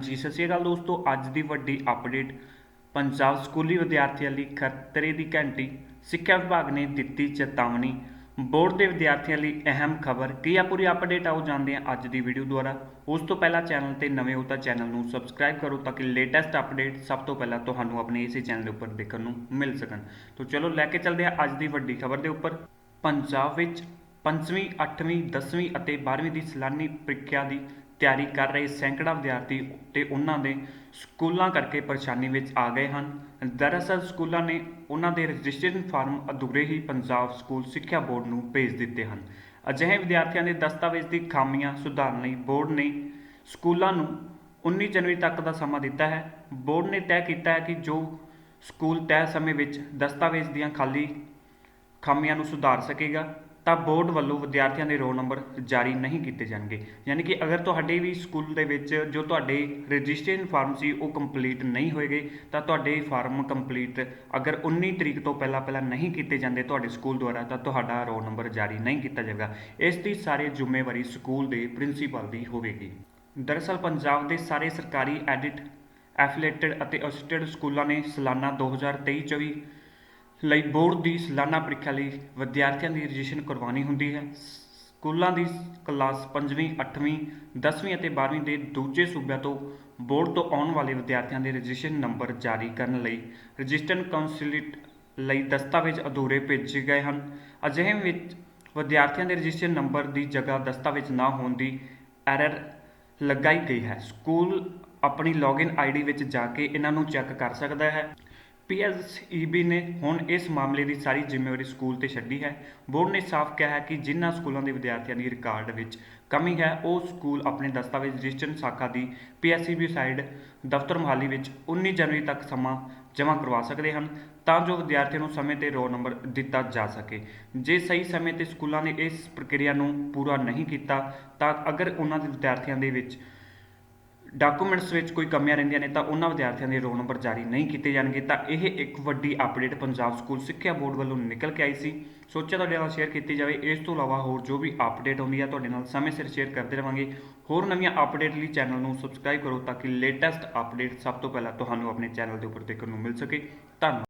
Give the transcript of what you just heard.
ਜੀ, ਸਤਿ ਸ਼੍ਰੀ ਅਕਾਲ ਦੋਸਤੋ, ਅੱਜ ਦੀ ਵੱਡੀ ਅਪਡੇਟ ਪੰਜਾਬ ਸਕੂਲੀ ਵਿਦਿਆਰਥੀਆਂ ਲਈ ਖਤਰੇ ਦੀ ਘੰਟੀ, ਸਿੱਖਿਆ ਵਿਭਾਗ ਨੇ ਦਿੱਤੀ ਚੇਤਾਵਨੀ। ਬੋਰਡ ਦੇ ਵਿਦਿਆਰਥੀਆਂ ਲਈ ਅਹਿਮ ਖਬਰ ਕੀ ਆ ਪੂਰੀ ਅਪਡੇਟ ਆਓ ਜਾਂਦੇ ਹਾਂ ਅੱਜ ਦੀ ਵੀਡੀਓ ਦੁਆਰਾ। ਉਸ ਤੋਂ ਪਹਿਲਾਂ ਚੈਨਲ ਤੇ ਨਵੇਂ ਹੋ ਤਾਂ ਚੈਨਲ ਨੂੰ ਸਬਸਕ੍ਰਾਈਬ ਕਰੋ ਤਾਂ ਕਿ ਲੇਟੈਸਟ ਅਪਡੇਟ ਸਭ ਤੋਂ ਪਹਿਲਾਂ ਤੁਹਾਨੂੰ ਆਪਣੇ ਇਸੇ ਚੈਨਲ ਦੇ ਉੱਪਰ ਦੇਖਣ ਨੂੰ ਮਿਲ ਸਕਣ। ਤਾਂ ਚਲੋ ਲੈ ਕੇ ਚੱਲਦੇ ਹਾਂ ਅੱਜ ਦੀ ਵੱਡੀ ਖਬਰ ਦੇ ਉੱਪਰ। ਪੰਜਾਬ ਵਿੱਚ ਪੰਜਵੀਂ 8ਵੀਂ 10ਵੀਂ ਅਤੇ 12ਵੀਂ ਦੀ ਸਲਾਨੀ ਪ੍ਰੀਖਿਆ ਦੀ ਤਿਆਰੀ ਕਰ ਰਹੇ ਸੈਂਕੜਾ ਵਿਦਿਆਰਥੀ ਤੇ ਉਹਨਾਂ ਦੇ ਸਕੂਲਾਂ ਕਰਕੇ ਪਰੇਸ਼ਾਨੀ ਵਿੱਚ ਆ ਗਏ ਹਨ। ਦਰਅਸਲ ਸਕੂਲਾਂ ਨੇ ਉਹਨਾਂ ਦੇ ਰਜਿਸਟ੍ਰੇਸ਼ਨ ਫਾਰਮ ਅਧੂਰੇ ਹੀ ਪੰਜਾਬ ਸਕੂਲ ਸਿੱਖਿਆ ਬੋਰਡ ਨੂੰ ਭੇਜ ਦਿੱਤੇ ਹਨ। ਅਜਿਹੇ ਵਿਦਿਆਰਥੀਆਂ ਦੇ ਦਸਤਾਵੇਜ਼ ਦੀ ਖਾਮੀਆਂ ਸੁਧਾਰਨ ਲਈ ਬੋਰਡ ਨੇ ਸਕੂਲਾਂ ਨੂੰ 19 ਜਨਵਰੀ ਤੱਕ ਦਾ ਸਮਾਂ ਦਿੱਤਾ ਹੈ। ਬੋਰਡ ਨੇ ਤੈਅ ਕੀਤਾ ਹੈ ਕਿ ਜੋ ਸਕੂਲ ਤੈਅ ਸਮੇਂ ਵਿੱਚ ਦਸਤਾਵੇਜ਼ ਦੀਆਂ ਖਾਲੀ ਖਾਮੀਆਂ ਨੂੰ ਸੁਧਾਰ ਸਕੇਗਾ ਤਾਂ ਬੋਰਡ ਵੱਲੋਂ ਵਿਦਿਆਰਥੀਆਂ ਦੇ ਰੋਲ ਨੰਬਰ ਜਾਰੀ ਨਹੀਂ ਕੀਤੇ ਜਾਣਗੇ। ਯਾਨੀ ਕਿ ਅਗਰ ਤੁਹਾਡੇ ਵੀ ਸਕੂਲ ਦੇ ਵਿੱਚ ਜੋ ਤੁਹਾਡੇ ਰਜਿਸਟ੍ਰੇਸ਼ਨ ਫਾਰਮ ਸੀ ਉਹ ਕੰਪਲੀਟ ਨਹੀਂ ਹੋਏਗੇ ਤਾਂ ਤੁਹਾਡੇ ਫਾਰਮ ਕੰਪਲੀਟ ਅਗਰ 19 ਤਰੀਕ ਤੋਂ ਪਹਿਲਾਂ ਪਹਿਲਾਂ ਨਹੀਂ ਕੀਤੇ ਜਾਂਦੇ ਤੁਹਾਡੇ ਸਕੂਲ ਦੁਆਰਾ, ਤਾਂ ਤੁਹਾਡਾ ਰੋਲ ਨੰਬਰ ਜਾਰੀ ਨਹੀਂ ਕੀਤਾ ਜਾਵੇਗਾ। ਇਸ ਦੀ ਸਾਰੀ ਜ਼ਿੰਮੇਵਾਰੀ ਸਕੂਲ ਦੇ ਪ੍ਰਿੰਸੀਪਲ ਦੀ ਹੋਵੇਗੀ। ਦਰਅਸਲ ਪੰਜਾਬ ਦੇ ਸਾਰੇ ਸਰਕਾਰੀ ਐਡਿਟ, ਐਫੀਲੇਟਡ ਅਤੇ ਅਸਿਸਟਡ ਸਕੂਲਾਂ ਨੇ ਸਾਲਾਨਾ 2023-24 ਲਈ ਬੋਰਡ ਦੀ ਸਾਲਾਨਾ ਪ੍ਰੀਖਿਆ ਲਈ ਵਿਦਿਆਰਥੀਆਂ ਦੀ ਰਜਿਸਟ੍ਰੇਸ਼ਨ ਕਰਵਾਉਣੀ ਹੁੰਦੀ ਹੈ। ਸਕੂਲਾਂ ਦੀ ਕਲਾਸ 5ਵੀਂ 8ਵੀਂ 10ਵੀਂ ਅਤੇ 12ਵੀਂ ਦੇ ਦੂਜੇ ਸੂਬਿਆਂ ਤੋਂ ਬੋਰਡ ਤੋਂ ਆਉਣ ਵਾਲੇ ਵਿਦਿਆਰਥੀਆਂ ਦੇ ਰਜਿਸਟ੍ਰੇਸ਼ਨ ਨੰਬਰ ਜਾਰੀ ਕਰਨ ਲਈ ਰਜਿਸਟਰਨ ਕਾਉਂਸਲੇਟ ਲਈ ਦਸਤਾਵੇਜ਼ ਅਧੂਰੇ ਭੇਜੇ ਗਏ ਹਨ। ਅਜਿਹੇ ਵਿੱਚ ਵਿਦਿਆਰਥੀਆਂ ਦੇ ਰਜਿਸਟ੍ਰੇਸ਼ਨ ਨੰਬਰ ਦੀ ਜਗ੍ਹਾ ਦਸਤਾਵੇਜ਼ ਨਾ ਹੋਣ ਦੀ ਐਰਰ ਲਗਾਈ ਗਈ ਹੈ। ਸਕੂਲ ਆਪਣੀ ਲੌਗਇਨ ਆਈਡੀ ਵਿੱਚ ਜਾ ਕੇ ਇਹਨਾਂ ਨੂੰ ਚੈੱਕ ਕਰ ਸਕਦਾ ਹੈ। ਪੀਐਸਈਬੀ ਨੇ ਹੁਣ ਇਸ ਮਾਮਲੇ ਦੀ ਸਾਰੀ ਜ਼ਿੰਮੇਵਾਰੀ ਸਕੂਲ ਤੇ ਛੱਡੀ ਹੈ। ਬੋਰਡ ਨੇ ਸਾਫ਼ ਕਿਹਾ ਹੈ ਕਿ ਜਿਨ੍ਹਾਂ ਸਕੂਲਾਂ ਦੇ ਵਿਦਿਆਰਥੀਆਂ ਦੀ ਰਿਕਾਰਡ ਵਿੱਚ ਕਮੀ ਹੈ, ਉਹ ਸਕੂਲ ਆਪਣੇ ਦਸਤਾਵੇਜ਼ ਰਜਿਸਟਰ ਸ਼ਾਖਾ ਦੀ ਪੀਐਸਈਬੀ ਸਾਈਡ ਦਫ਼ਤਰ ਮੁਹਾਲੀ ਵਿੱਚ 19 ਜਨਵਰੀ ਤੱਕ ਸਮਾਂ ਜਮ੍ਹਾਂ ਕਰਵਾ ਸਕਦੇ ਹਨ ਤਾਂ ਜੋ ਵਿਦਿਆਰਥੀਆਂ ਨੂੰ ਸਮੇਂ ਤੇ ਰੋਲ ਨੰਬਰ ਦਿੱਤਾ ਜਾ ਸਕੇ। ਜੇ ਸਹੀ ਸਮੇਂ ਤੇ ਸਕੂਲਾਂ ਨੇ ਇਸ ਪ੍ਰਕਿਰਿਆ ਨੂੰ ਪੂਰਾ ਨਹੀਂ ਕੀਤਾ ਤਾਂ ਅਗਰ ਉਹਨਾਂ ਦੇ ਵਿਦਿਆਰਥੀਆਂ ਦੇ ਵਿੱਚ ਡਾਕੂਮੈਂਟਸ ਵਿੱਚ ਕੋਈ ਕਮੀਆਂ ਰਹਿੰਦੀਆਂ ਨੇ ਤਾਂ ਉਹਨਾਂ ਵਿਦਿਆਰਥੀਆਂ ਦੇ ਰੋਲ ਨੰਬਰ ਜਾਰੀ ਨਹੀਂ ਕੀਤੇ ਜਾਣਗੇ, ਤਾਂ ਇਹ ਇੱਕ ਵੱਡੀ ਅਪਡੇਟ ਪੰਜਾਬ ਸਕੂਲ ਸਿੱਖਿਆ ਬੋਰਡ ਵੱਲੋਂ ਨਿਕਲ ਕੇ ਆਈ ਸੀ। ਸੋਚਿਆ ਤੁਹਾਡੇ ਨਾਲ ਸ਼ੇਅਰ ਕੀਤੀ ਜਾਵੇ, ਇਸ ਤੋਂ ਇਲਾਵਾ ਹੋਰ ਜੋ ਵੀ ਅਪਡੇਟ ਆਉਂਦੀ ਹੈ ਤੁਹਾਡੇ ਨਾਲ ਸਮੇਂ ਸਿਰ ਸ਼ੇਅਰ ਕਰਦੇ ਰਵਾਂਗੇ। ਹੋਰ ਨਵੀਆਂ ਅਪਡੇਟ ਲਈ ਚੈਨਲ ਨੂੰ ਸਬਸਕ੍ਰਾਈਬ ਕਰੋ ਤਾਂ ਕਿ ਲੇਟੈਸਟ ਅਪਡੇਟ ਸਭ ਤੋਂ ਪਹਿਲਾਂ ਤੁਹਾਨੂੰ ਆਪਣੇ ਚੈਨਲ ਦੇ ਉੱਪਰ ਦੇਖਣ ਨੂੰ ਮਿਲ ਸਕੇ। ਧੰਨਵਾਦ।